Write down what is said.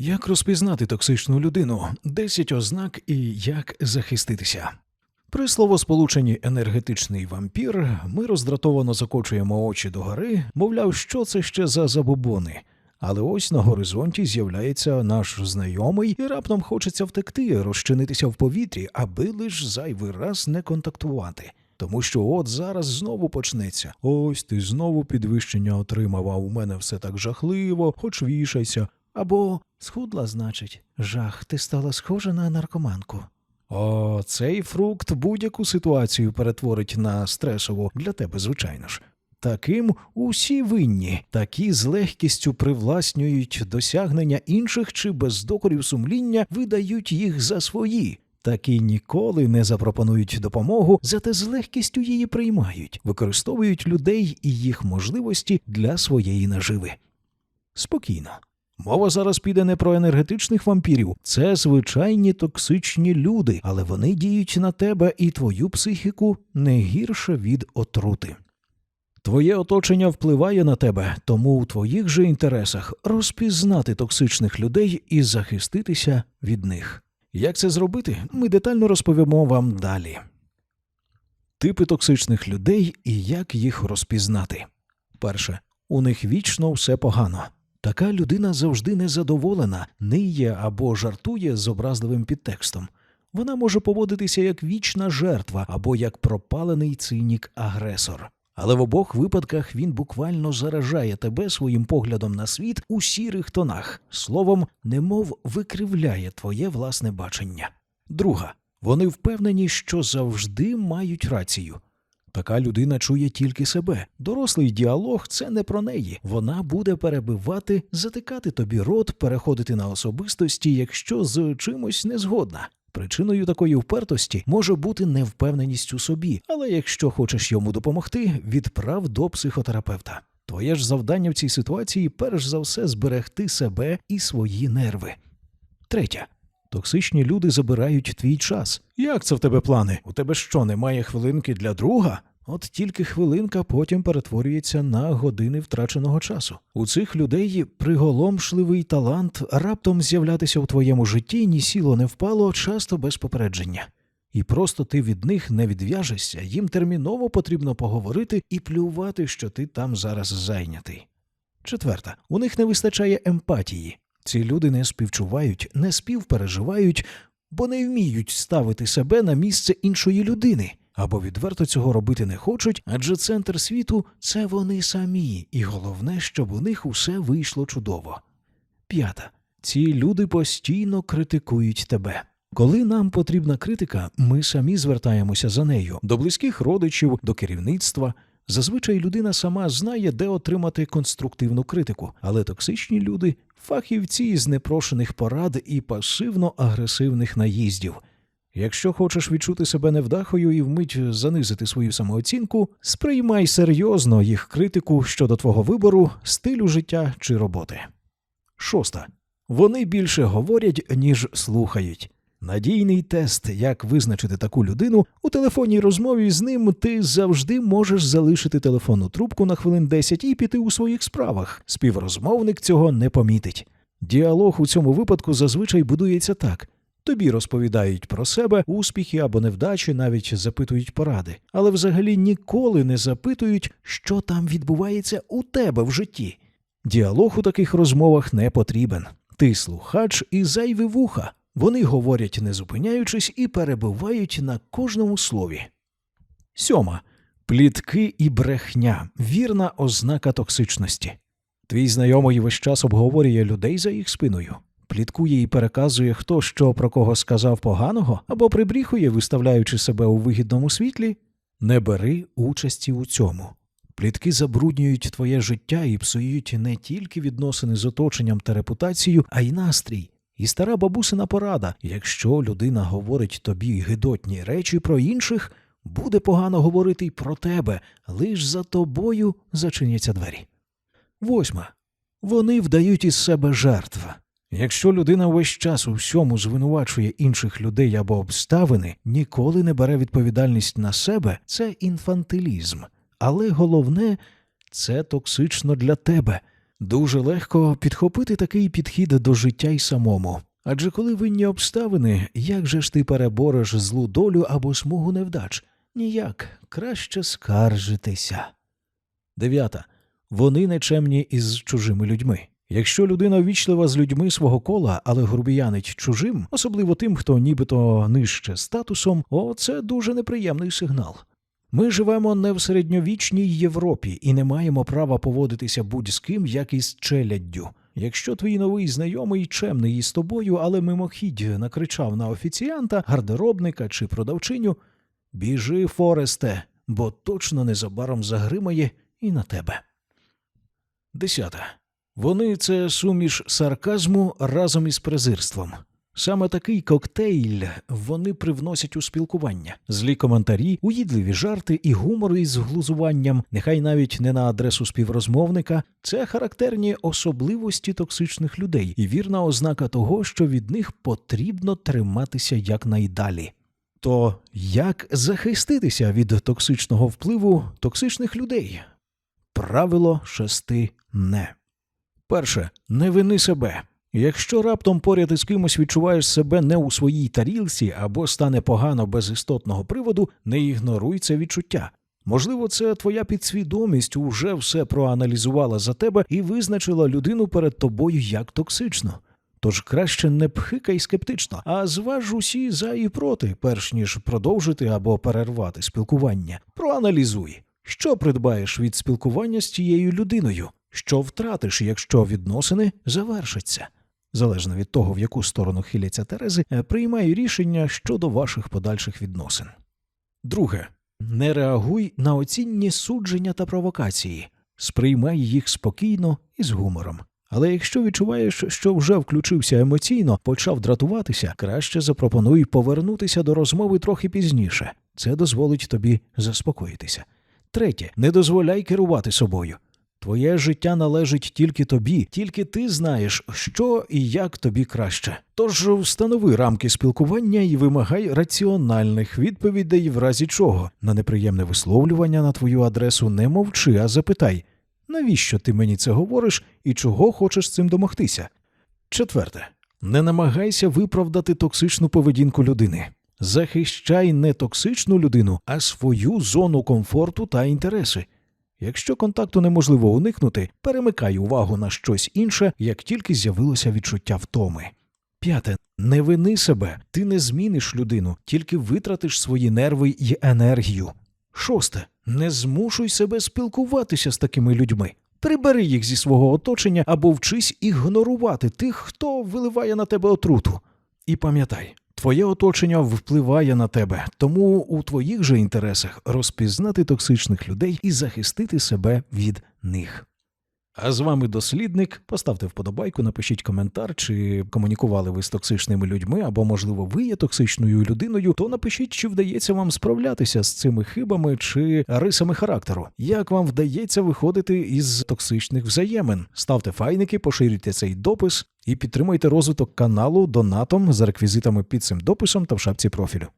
Як розпізнати токсичну людину? 10 ознак і як захиститися. При словосполученні енергетичний вампір ми роздратовано закочуємо очі догори, мовляв, що це ще за забобони. Але ось на горизонті з'являється наш знайомий, і раптом хочеться втекти, розчинитися в повітрі, аби лиш зайвий раз не контактувати. Тому що от зараз знову почнеться. Ось ти знову підвищення отримав, а у мене все так жахливо, хоч вішайся. Або схудла, значить, жах, ти стала схожа на наркоманку. О, цей фрукт будь-яку ситуацію перетворить на стресову для тебе, звичайно ж. Таким усі винні, такі з легкістю привласнюють досягнення інших чи без докорів сумління видають їх за свої. Такі ніколи не запропонують допомогу, зате з легкістю її приймають, використовують людей і їх можливості для своєї наживи. Спокійно. Мова зараз піде не про енергетичних вампірів, це звичайні токсичні люди, але вони діють на тебе і твою психіку не гірше від отрути. Твоє оточення впливає на тебе, тому у твоїх же інтересах розпізнати токсичних людей і захиститися від них. Як це зробити, ми детально розповімо вам далі. Типи токсичних людей і як їх розпізнати. Перше, у них вічно все погано. Така людина завжди незадоволена, ниє або жартує з образливим підтекстом. Вона може поводитися як вічна жертва або як пропалений цинік-агресор. Але в обох випадках він буквально заражає тебе своїм поглядом на світ у сірих тонах, словом, немов викривляє твоє власне бачення. Друга, вони впевнені, що завжди мають рацію. Така людина чує тільки себе. Дорослий діалог це не про неї. Вона буде перебивати, затикати тобі рот, переходити на особистості, якщо з чимось не згодна. Причиною такої впертості може бути невпевненість у собі, але якщо хочеш йому допомогти, відправ до психотерапевта. Твоє ж завдання в цій ситуації перш за все зберегти себе і свої нерви. Третя. Токсичні люди забирають твій час. Як це в тебе плани? У тебе що, немає хвилинки для друга? От тільки хвилинка потім перетворюється на години втраченого часу. У цих людей приголомшливий талант раптом з'являтися у твоєму житті ні сіло не впало, часто без попередження. І просто ти від них не відв'яжешся, їм терміново потрібно поговорити і плювати, що ти там зараз зайнятий. Четверта, у них не вистачає емпатії. Ці люди не співчувають, не співпереживають, бо не вміють ставити себе на місце іншої людини, або відверто цього робити не хочуть, адже центр світу це вони самі, і головне, щоб у них усе вийшло чудово. П'ята. Ці люди постійно критикують тебе. Коли нам потрібна критика, ми самі звертаємося за нею до близьких родичів, до керівництва. Зазвичай людина сама знає, де отримати конструктивну критику, але токсичні люди фахівці з непрошених порад і пасивно-агресивних наїздів. Якщо хочеш відчути себе невдахою і вмить занизити свою самооцінку, сприймай серйозно їх критику щодо твого вибору, стилю життя чи роботи. Шоста. Вони більше говорять, ніж слухають. Надійний тест, як визначити таку людину, у телефонній розмові з ним ти завжди можеш залишити телефонну трубку на хвилин 10 і піти у своїх справах. Співрозмовник цього не помітить. Діалог у цьому випадку зазвичай будується так. Тобі розповідають про себе, успіхи або невдачі, навіть запитують поради, але взагалі ніколи не запитують, що там відбувається у тебе в житті. Діалог у таких розмовах не потрібен. Ти слухач і зайві вуха. Вони говорять, не зупиняючись, і перебувають на кожному слові. Сьома. Плітки і брехня вірна ознака токсичності. Твій знайомий весь час обговорює людей за їх спиною. Пліткує і переказує, хто що про кого сказав поганого, або прибріхує, виставляючи себе у вигідному світлі. Не бери участі у цьому. Плітки забруднюють твоє життя і псують не тільки відносини з оточенням та репутацією, а й настрій. І стара бабусина порада: якщо людина говорить тобі гидотні речі про інших, буде погано говорити й про тебе, лиш за тобою зачиняться двері. Восьма. Вони вдають із себе жертв. Якщо людина весь час у всьому звинувачує інших людей або обставини, ніколи не бере відповідальність на себе, це інфантилізм. Але головне це токсично для тебе. Дуже легко підхопити такий підхід до життя й самому. Адже коли винні обставини, як же ж ти перебореш злу долю або смугу невдач? Ніяк, краще скаржитися. Дев'ята. Вони нечемні із чужими людьми. Якщо людина ввічлива з людьми свого кола, але грубіянить чужим, особливо тим, хто нібито нижче статусом, о, це дуже неприємний сигнал. Ми живемо не в середньовічній Європі і не маємо права поводитися будь з ким, як із челяддю. Якщо твій новий знайомий чемний із тобою, але мимохідь накричав на офіціанта, гардеробника чи продавчиню, біжи, Форесте, бо точно незабаром загримає і на тебе. Десята. Вони це суміш сарказму разом із презирством. Саме такий коктейль вони привносять у спілкування. Злі коментарі, уїдливі жарти і гумор із глузуванням, нехай навіть не на адресу співрозмовника, це характерні особливості токсичних людей і вірна ознака того, що від них потрібно триматися якнайдалі. То як захиститися від токсичного впливу токсичних людей? Правило шести не. Перше, не вини себе. Якщо раптом поряд із кимось відчуваєш себе не у своїй тарілці або стане погано без істотного приводу, не ігноруй це відчуття. Можливо, це твоя підсвідомість уже все проаналізувала за тебе і визначила людину перед тобою як токсичну. Тож краще не пхикай скептично, а зваж усі за і проти, перш ніж продовжити або перервати спілкування. Проаналізуй, що придбаєш від спілкування з цією людиною, що втратиш, якщо відносини завершаться. Залежно від того, в яку сторону хиляться Терези, е, приймай рішення щодо ваших подальших відносин. Друге, не реагуй на оцінні судження та провокації, сприймай їх спокійно і з гумором. Але якщо відчуваєш, що вже включився емоційно, почав дратуватися, краще запропонуй повернутися до розмови трохи пізніше. Це дозволить тобі заспокоїтися. Третє, не дозволяй керувати собою. Твоє життя належить тільки тобі, тільки ти знаєш, що і як тобі краще. Тож встанови рамки спілкування і вимагай раціональних відповідей, в разі чого на неприємне висловлювання на твою адресу не мовчи, а запитай, навіщо ти мені це говориш і чого хочеш цим домогтися. Четверте, не намагайся виправдати токсичну поведінку людини. Захищай не токсичну людину, а свою зону комфорту та інтереси. Якщо контакту неможливо уникнути, перемикай увагу на щось інше, як тільки з'явилося відчуття втоми. П'яте. Не вини себе, ти не зміниш людину, тільки витратиш свої нерви й енергію. Шосте. Не змушуй себе спілкуватися з такими людьми. Прибери їх зі свого оточення або вчись ігнорувати тих, хто виливає на тебе отруту. І пам'ятай, твоє оточення впливає на тебе, тому у твоїх же інтересах розпізнати токсичних людей і захистити себе від них. А з вами дослідник. Поставте вподобайку, напишіть коментар, чи комунікували ви з токсичними людьми, або, можливо, ви є токсичною людиною, то напишіть, чи вдається вам справлятися з цими хибами чи рисами характеру. Як вам вдається виходити із токсичних взаємин? Ставте файники, поширюйте цей допис і підтримуйте розвиток каналу донатом за реквізитами під цим дописом та в шапці профілю.